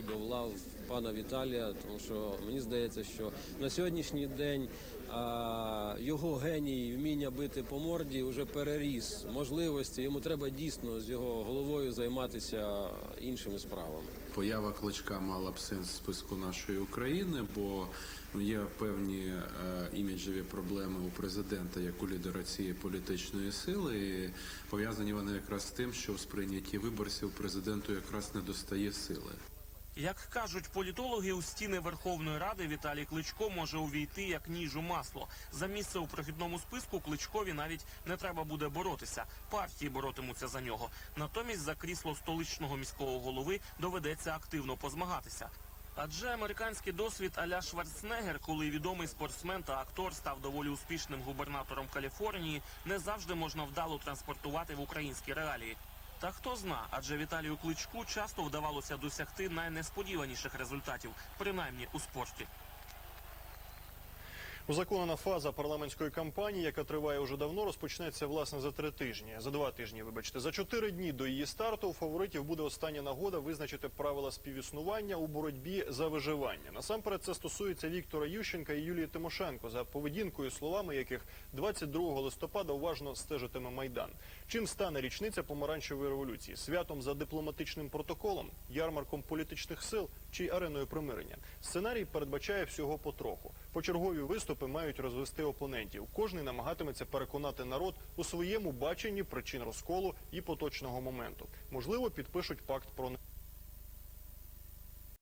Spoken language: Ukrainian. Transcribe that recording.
До лав пана Віталія, тому що мені здається, що на сьогоднішній день а, його геній вміння бити по морді вже переріс можливості. Йому треба дійсно з його головою займатися іншими справами. Поява кличка мала б сенс в списку нашої України, бо є певні е, іміджеві проблеми у президента як у лідера цієї політичної сили. І пов'язані вони якраз з тим, що в сприйнятті виборців президенту якраз не достає сили. Як кажуть політологи, у стіни Верховної Ради Віталій Кличко може увійти як ніж у масло. За місце у прохідному списку Кличкові навіть не треба буде боротися. Партії боротимуться за нього. Натомість за крісло столичного міського голови доведеться активно позмагатися. Адже американський досвід аля Шварценеггер, коли відомий спортсмен та актор став доволі успішним губернатором Каліфорнії, не завжди можна вдало транспортувати в українські реалії. Та хто зна, адже Віталію Кличку часто вдавалося досягти найнесподіваніших результатів, принаймні у спорті. Узаконена фаза парламентської кампанії, яка триває уже давно, розпочнеться власне за три тижні. За два тижні, вибачте, за чотири дні до її старту у фаворитів буде остання нагода визначити правила співіснування у боротьбі за виживання. Насамперед це стосується Віктора Ющенка і Юлії Тимошенко, за поведінкою, словами яких 22 листопада уважно стежитиме майдан. Чим стане річниця помаранчевої революції? Святом за дипломатичним протоколом, ярмарком політичних сил чи ареною примирення? Сценарій передбачає всього потроху. Почергові виступи мають розвести опонентів. Кожний намагатиметься переконати народ у своєму баченні причин розколу і поточного моменту. Можливо, підпишуть пакт про.